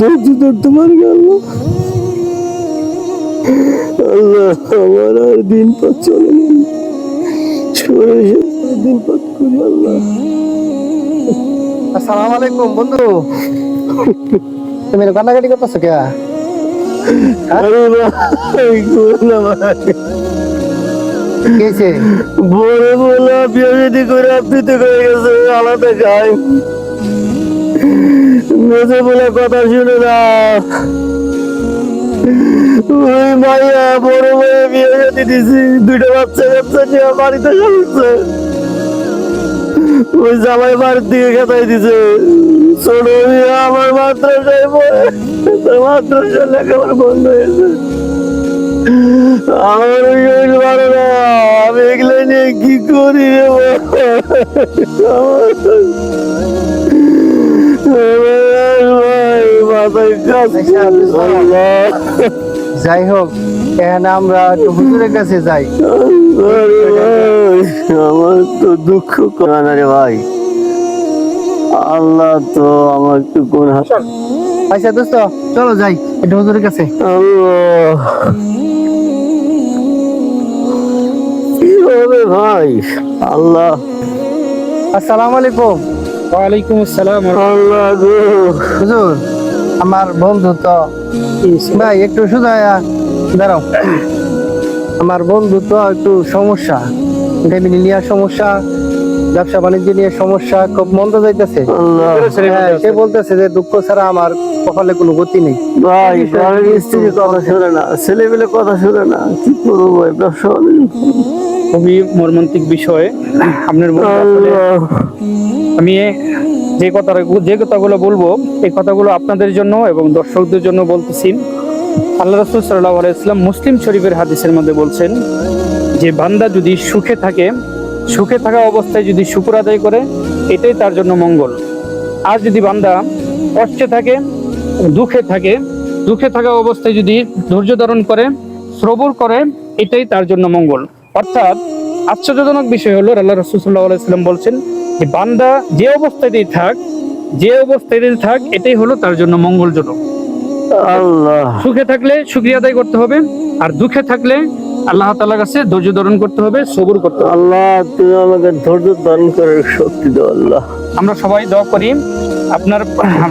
ধৈর্য ধরতে পারি আল্লাহ। আল্লাহ আমার আর দিন পথ চলে সরে দিন পথ করি আল্লাহ। আসসালামু আলাইকুম বন্ধু। তুমি কান্নাকাটি করতেছো কে? আরে ভাই করো ভাই। কেছে বড় বলা বিয়ে করে আপনি তো করে গেছে আলাদা বলে কথা শুনে ওই মাইয়া বড় মেয়ে বিয়ে দিছি দুইটা বাচ্চা নিয়ে বাড়িতে ওই জামাই বাড়ির দিকে খেতাই দিছে। ছোট আমার মাদ্রাসায় পড়ে। তার মাদ্রাসার লেখাপড়া বন্ধ হয়েছে আমার শরীর ভালো না, আমি এগুলো নিয়ে কি করি রে যাই হোক এখানে আমরা একটু হুজুরের কাছে যাই। আমার তো দুঃখ করা রে ভাই। আল্লাহ তো আমার একটু কোন হাত আচ্ছা দোস্ত চলো যাই একটু হুজুরের কাছে। আল্লাহ। কি হবে ভাই? আল্লাহ। আসসালামু আলাইকুম। ওয়ালাইকুম আসসালাম হুজুর আমার বন্ধু তো ভাই একটু শুধু আয়া, দাঁড়াও। আমার বন্ধু তো একটু সমস্যা ফ্যামিলি সমস্যা। ব্যবসা বাণিজ্য নিয়ে সমস্যা খুব মন্দ যাইতেছে। হ্যাঁ, সে বলতেছে যে দুঃখ ছাড়া আমার কপালে কোনো গতি নেই। ভাই কথা শুনে না ছেলে পেলে কথা শুনে না। কি করব ভাই ব্যবসা খুবই মর্মান্তিক বিষয়। আপনার আমি যে কথা যে কথাগুলো বলব এই কথাগুলো আপনাদের জন্য এবং দর্শকদের জন্য বলতেছি। আল্লাহ রসুল সাল্লাহ আলাইসলাম মুসলিম শরীফের হাদিসের মধ্যে বলছেন যে বান্দা যদি সুখে থাকে সুখে থাকা অবস্থায় যদি শুকুর আদায় করে এটাই তার জন্য মঙ্গল। আর যদি বান্দা কষ্টে থাকে দুঃখে থাকে দুঃখে থাকা অবস্থায় যদি ধৈর্য ধারণ করে শ্রবর করে এটাই তার জন্য মঙ্গল। অর্থাৎ আশ্চর্যজনক বিষয় হলো আল্লাহ রসুল্লাহ আলাইসাল্লাম বলছেন যে বান্দা যে অবস্থাতেই থাক যে অবস্থাতেই থাক এটাই হলো তার জন্য মঙ্গলজনক। সুখে থাকলে শুক্রিয়া আদায় করতে হবে আর দুঃখে থাকলে আল্লাহ তাআলার কাছে ধৈর্য ধারণ করতে হবে সবুর করতে হবে। আল্লাহ তুমি আমাকে ধৈর্য ধারণ করার শক্তি দাও আল্লাহ। আমরা সবাই দোয়া করি আপনার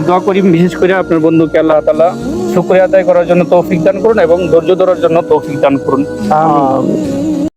দোয়া করি বিশেষ করে আপনার বন্ধুকে আল্লাহ তাআলা শুক্রিয়া আদায় করার জন্য তৌফিক দান করুন এবং ধৈর্য ধরার জন্য তৌফিক দান করুন। আমিন।